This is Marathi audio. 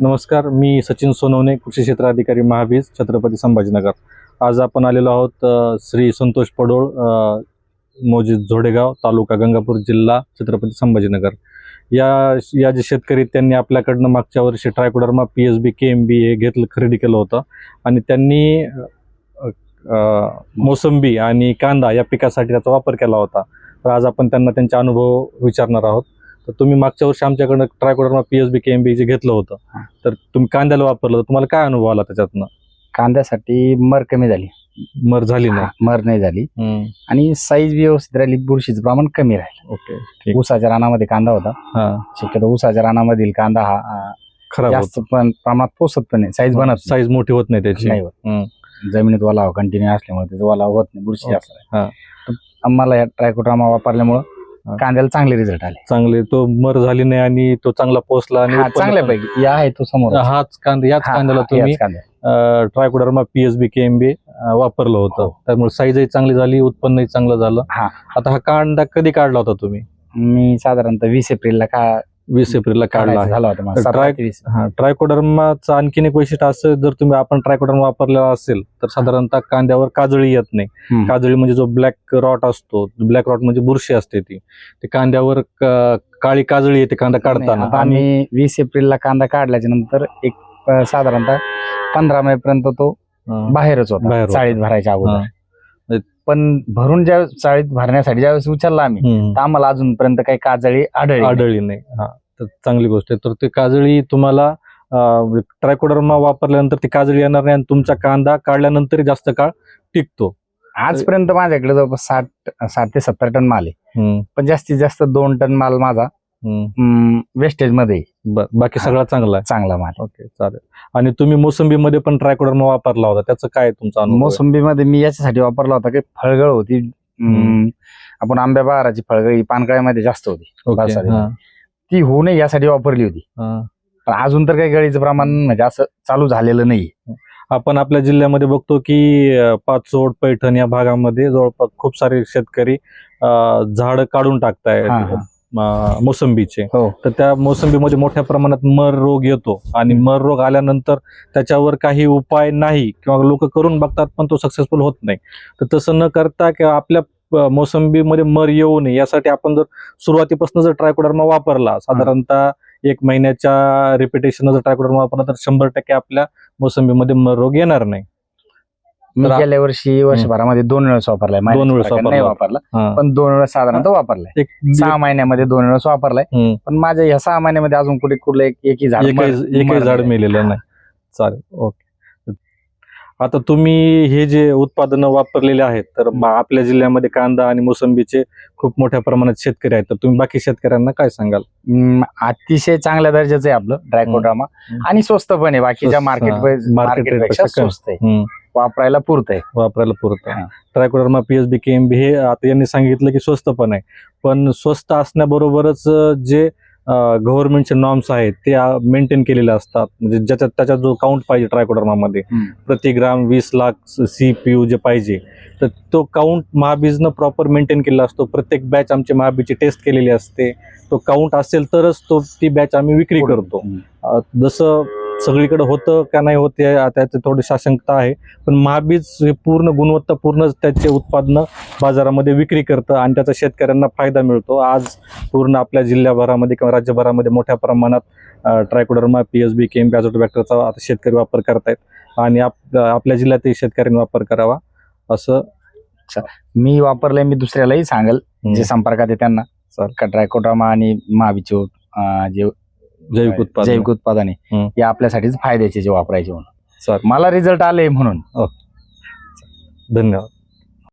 नमस्कार मी सचिन सोनवणे कृषी क्षेत्र अधिकारी महावीज छत्रपती संभाजीनगर. आज आपण आलेलो आहोत श्री संतोष पडोळ मोजी झोडेगाव तालुका गंगापूर जिल्हा छत्रपती संभाजीनगर. या या जे शेतकरी त्यांनी आपल्याकडनं मागच्या वर्षी trichoderma P S B K M B हे घेतलं खरेदी केलं होतं. आणि त्यांनी मोसंबी आणि कांदा या पिकासाठी त्याचा वापर केला होता. तर आज आपण त्यांना त्यांचे अनुभव विचारणार आहोत. तर तुम्ही मागच्या वर्षी आमच्याकडनं trichoderma P S B K M B जे घेतलं होतं तर तुम्ही कांद्याला वापरलं तर तुम्हाला काय अनुभव आला त्याच्यातनं? कांद्यासाठी मर कमी झाली. मर झाली हा, मर नाही झाली. आणि साईज व्यवस्थित राहिली बुरशीचं प्रमाण कमी राहिलं. ओके ऊसाच्या रानामध्ये कांदा होता. हा. शक्यतो ऊसाच्या रानामधील कांदा हा जास्त पण प्रमाणात पोसत पण नाही. साईज बनत. साईज मोठी होत नाही त्याची. नाही होत. जमिनीत ओलावा कंटिन्यू असल्यामुळे त्याचा ओलावा होत नाही. बुरशी. तर आम्हाला या ट्रायकोड्रामा वापरल्यामुळं. कांद्याला चांगले रिझल्ट आले. चांगले तो मर झाली नाही आणि तो चांगला पोचला आणि चांगल्यापैकी या आहे तो समोर. हाच कांदा याच कांद्याला तुम्ही. Trichoderma P S B K M B वापरलं होतं. हो. त्यामुळे साईजही चांगली झाली उत्पन्नही चांगलं झालं. आता हा कांदा कधी काढला होता तुम्ही? मी साधारणतः वीस एप्रिलला का वीस एप्रिलला काढला झाला होता ट्राय- ट्रायकोडर्माचं आणखीन एक वैशिष्ट्य असं जर तुम्ही आपण ट्रायकोडर्मा वापरलेला असेल तर साधारणतः कांद्यावर काजळी येत नाही. काजळी म्हणजे जो ब्लॅक रॉट असतो ब्लॅक रॉट म्हणजे बुरशी असते ती. ते कांद्यावर काळी काजळी येते कांदा काढताना. आम्ही वीस एप्रिलला कांदा काढल्याच्या नंतर एक साधारणतः पंधरा मे पर्यंत तो बाहेरच होता. चाळीत भरायच्या. अगोदर. पण भरून ज्या चाळीत भरण्यासाठी ज्यावेळेस उचलला आम्ही. तर आम्हाला अजूनपर्यंत काही काजळी आढळली. आढळली नाही हा तर चांगली गोष्ट आहे तर ते काजळी तुम्हाला ट्रायकोडर्मा वापरल्यानंतर ती काजळी येणार नाही आणि तुमचा कांदा काढल्यानंतर जास्त काळ टिकतो आजपर्यंत माझ्याकडे जवळपास साठ साठ ते सत्तर टन माल आहे पण जास्तीत जास्त दोन टन माल माझा. वेस्टेजमध्ये. बर बाकी हा. सगळा चांगला आहे. चांगला माल. ओके चालेल. आणि तुम्ही मोसंबीमध्ये पण ट्रायकोडर्मा वापरला होता. त्याचं काय तुमचा अनुभव? आहे? मोसंबीमध्ये मी याच्यासाठी वापरला होता की फळगळ होती. आपण आंब्या बहाराची फळगळ ही पानकळ्यामध्ये जास्त होती. ओके, हा, ती होऊ नये यासाठी वापरली होती. हा. पण अजून तर काही गळीचं प्रमाण म्हणजे असं चालू झालेलं नाही. आपण आपल्या जिल्ह्यामध्ये बघतो की अं, पाचोड पैठण या भागामध्ये जवळपास खूप सारे शेतकरी झाड काढून टाकतायत. हा, हा. मोसंबीचे. हो. तर त्या मोसंबीमध्ये मोठ्या प्रमाणात मर रोग येतो आणि मर रोग आल्यानंतर त्याच्यावर काही उपाय नाही किंवा लोक करून बघतात पण तो सक्सेसफुल होत नाही. तर तसं न करता किंवा आपल्या मोसंबीमध्ये मर येऊ नये यासाठी आपण जर सुरुवातीपासून जर ट्रायकोडर्मा वापरला साधारणतः एक महिन्याच्या रिपिटेशन जर ट्रायकोडर्मा वापरला तर शंभर टक्के आपल्या मोसंबीमध्ये मर रोग येणार नाही. मी तर गेल्या वर्षी वर्षभरामध्ये दोन वेळेस वापरलाय दोन वेळेस नाही वापरला. पण दोन वेळेस साधारणतः वापरलाय एक सहा महिन्यामध्ये दोन वेळेस वापरलाय. पण माझ्या ह्या सहा महिन्यामध्ये अजून कुठे कुठलं एक- एकही झाड एकही झाड. मेलेलं नाही चालेल ओके आता तुम्ही हे जे उत्पादनं वापरलेले आहेत तर आपल्या जिल्ह्यामध्ये कांदा आणि मोसंबीचे खूप मोठ्या प्रमाणात शेतकरी आहेत तर तुम्ही बाकी शेतकऱ्यांना काय सांगाल अतिशय चांगल्या दर्जाचं आहे आपलं ड्रायकोड्रामा. आणि स्वस्त पण आहे बाकीच्या मार्केट. Market मार्केट rate पेक्षा पेक्षा कमी. स्वस्त आहे. वापरायला पुरत आहे वापरायला पुरतं हा. ट्रायकोडर्मा पीएचबी केएमबी हे आता यांनी सांगितलं की स्वस्त पण आहे. पण स्वस्त असण्याबरोबरच जे गव्हर्नमेंटचे नॉर्म्स आहेत ते मेंटेन केलेले असतात. म्हणजे ज्याच्यात त्याच्यात जो काउंट पाहिजे ट्रायकोडर्मामध्ये. प्रति ग्राम वीस लाख सी पी यू जे पाहिजे तर तो काउंट महाबीजनं प्रॉपर मेंटेन केलेला असतो. प्रत्येक बॅच आमची महाबीजची टेस्ट केलेली असते. तो काउंट असेल तरच तो ती बॅच आम्ही विक्री करतो. जसं सगळीकडे होतं का नाही होत त्याची थोडीशी आशंकता आहे. पण महाबीज हे पूर्ण गुणवत्तापूर्ण त्याचे उत्पादनं बाजारामध्ये विक्री करतं आणि त्याचा शेतकऱ्यांना फायदा मिळतो. आज पूर्ण आपल्या जिल्ह्याभरामध्ये किंवा राज्यभरामध्ये मोठ्या प्रमाणात ट्रायकोडर्मा पी एस बी केम बॅझोटोबॅक्टरचा आता शेतकरी वापर करतायत. आणि आप आपल्या जिल्ह्यातही शेतकऱ्यांनी वापर करावा असं मी वापरलंय मी दुसऱ्यालाही सांगेल. जे संपर्कात आहे त्यांना. का ड्रायकोड्रामा आणि महाबीचे जे जैविक उत्पादन जैविक उत्पादने. हम्म. हे आपल्यासाठीच फायद्याचे जे वापरायचे म्हणून. चालेल. मला रिझल्ट आले म्हणून. धन्यवाद.